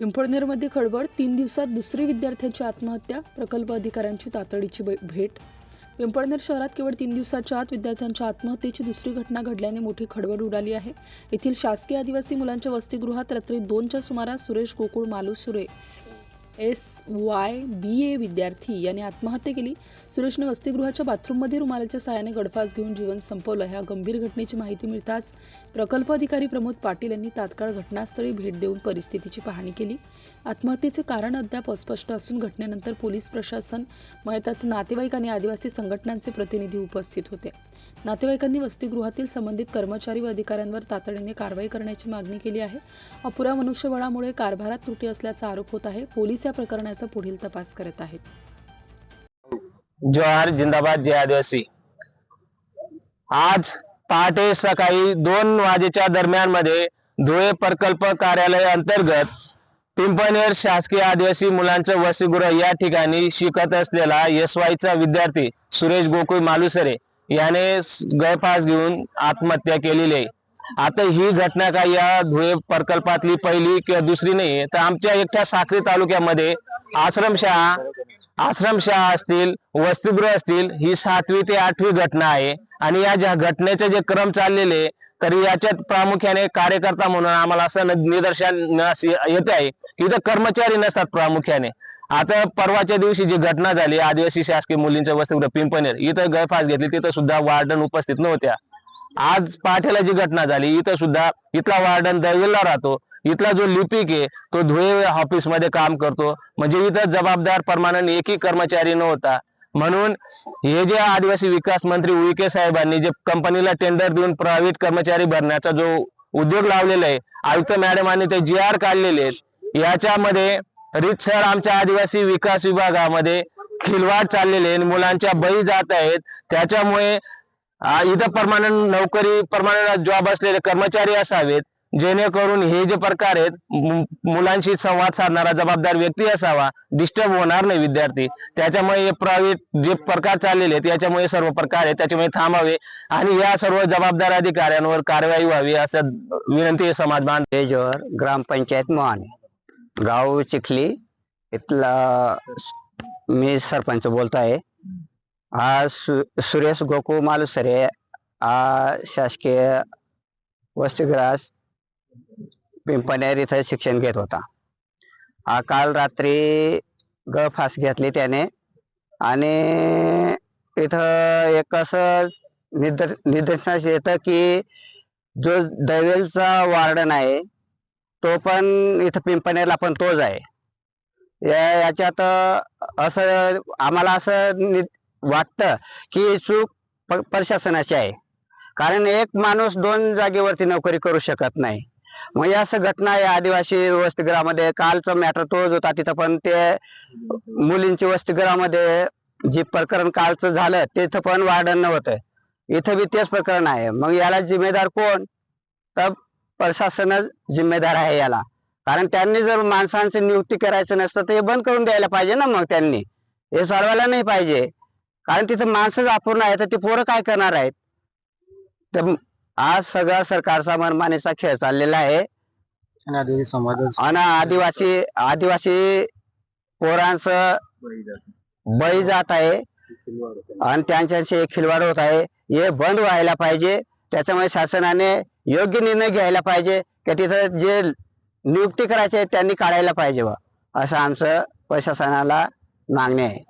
पिंपळनेरमध्ये खळबळ तीन दिवसात दुसरी विद्यार्थ्याची आत्महत्या प्रकल्प अधिकाऱ्यांची तातडीची भेट. पिंपळनेर शहरात केवळ तीन दिवसाच्या आत विद्यार्थ्यांच्या आत्महत्येची दुसरी घटना घडल्याने मोठी खळबळ उडाली आहे. येथील शासकीय आदिवासी मुलांच्या वसतिगृहात रात्री दोनच्या सुमारास Suresh Gokul Malusure S Y B A विद्यार्थी याने आत्महत्या केली. सुरेशने वसतिगृहाच्या बाथरूममध्ये रुमालाच्या सहाय्याने गडफास घेऊन जीवन संपवलं. ह्या गंभीर घटनेची माहिती मिळताच प्रकल्प अधिकारी प्रमोद पाटील यांनी तात्काळ घटनास्थळी भेट देऊन परिस्थितीची पाहणी केली. आत्महत्येचे कारण अद्याप अस्पष्ट असून घटनेनंतर पोलीस प्रशासन मयताचे नातेवाईक आणि आदिवासी संघटनांचे प्रतिनिधी उपस्थित होते. नातेवाईकांनी वसतिगृहातील संबंधित कर्मचारी व अधिकाऱ्यांवर तातडीने कारवाई करण्याची मागणी केली आहे. अपुऱ्या मनुष्यबळामुळे कारभारात त्रुटी असल्याचा आरोप होत आहे. पोलीस या प्रकरणाचा पुढील तपास करत आहेत. जोहार जिंदाबाद जय आदिवासी. आज पहाटे सकाळी दोन वाजेच्या दरम्यानमध्ये धुळे प्रकल्प कार्यालय अंतर्गत पिंपणेर शासकीय आदिवासी मुलांचं वसतिगृह या ठिकाणी शिकत असलेला एस वायचा विद्यार्थी सुरेश गोकुळ मालुसरे याने गळफास घेऊन आत्महत्या केलेली आहे. आता ही घटना काय या धुळे प्रकल्पातली पहिली किंवा दुसरी नाही तर आमच्या एकट्या साक्री तालुक्यामध्ये आश्रमशाळा आश्रमशाळा असतील वसतिगृह असतील ही सातवी ते आठवी घटना आहे. आणि या ज्या घटनेचे जे क्रम चाललेले तरी याच्यात प्रामुख्याने कार्यकर्ता म्हणून आम्हाला असं निदर्शन येते आहे. इथं कर्मचारी नसतात प्रामुख्याने. आता परवाच्या दिवशी जी घटना झाली आदिवासी शासकीय मुलींच्या वसतिगृह पिंपनेर इथं गळफास घेतली तिथं सुद्धा वार्डन उपस्थित नव्हत्या. आज पहाटेला जी घटना झाली इथं सुद्धा इथला वार्डन दळवेला राहतो. इथला जो लिपिक आहे तो धुळे ऑफिसमध्ये काम करतो. म्हणजे इथं जबाबदार परमानंट एकही कर्मचारी नव्हता. म्हणून हे जे आदिवासी विकास मंत्री उईके साहेबांनी जे कंपनीला टेंडर देऊन प्रायव्हेट कर्मचारी भरण्याचा जो उद्योग लावलेला आहे आयुक्त मॅडमांनी ते जी आर काढलेले आहेत याच्यामध्ये रितसर आमच्या आदिवासी विकास विभागामध्ये खिलवाड चाललेले आहेत मुलांच्या बळी जात आहेत. त्याच्यामुळे इथं परमानंट नोकरी परमानंट जॉब असलेले कर्मचारी असावेत जेणेकरून हे जे प्रकार आहेत मुलांशी संवाद साधणारा जबाबदार व्यक्ती असावा डिस्टर्ब होणार नाही विद्यार्थी. त्याच्यामुळे हे प्रायव्हेट जे प्रकार चाललेले आहेत याच्यामुळे सर्व प्रकार आहेत त्याच्यामुळे थांबावे आणि या सर्व जबाबदार अधिकाऱ्यांवर कारवाई व्हावी असं विनंती आहे समाज बांध ग्रामपंचायत मान गाव चिखली इथला मी सरपंच बोलत आहे हा सु सुरेश गोकु मालुसरे हा शासकीय वसतिगृहास पिंपनेर इथं शिक्षण घेत होता. हा काल रात्री गळफास घेतली त्याने आणि इथं एक असं निदर निदर्शनास येतं की जो दवेलचा वार्डन आहे तो पण इथं पिंपनेरला पण तोच आहे. या याच्यात असं आम्हाला असं नि- वाटतं की चूक प- प्रशासनाची आहे. कारण एक माणूस दोन जागेवरती नोकरी करू शकत नाही. मग या असं घटना आहे आदिवासी वसतिगृहामध्ये कालचं मॅटर तोच होता तिथं पण ते मुलींची वसतिगृहामध्ये जे प्रकरण कालचं झालं तिथं पण वार्डन नव्हतं. इथं बी तेच प्रकरण आहे. मग याला जिम्मेदार कोण? तर प्रशासनच जिम्मेदार आहे याला. कारण त्यांनी जर माणसांची नियुक्ती करायचं नसतं तर हे बंद करून द्यायला पाहिजे ना मग त्यांनी. हे चालवायला नाही पाहिजे. कारण तिथं माणसंच अपूर्ण आहे तर ते पोरं काय करणार आहेत? तर आज सगळा सरकारचा मनमानीचा खेळ चाललेला आहे. आणि आदिवासी आदिवासी पोरांचं बळी जात आहे. आणि त्यांच्याशी खिलवाड होत आहे. हे बंद व्हायला पाहिजे. त्याच्यामुळे शासनाने योग्य निर्णय घ्यायला पाहिजे. की तिथं जे नियुक्ती करायचे त्यांनी काढायला पाहिजे बा. असं आमचं प्रशासनाला मागणी आहे.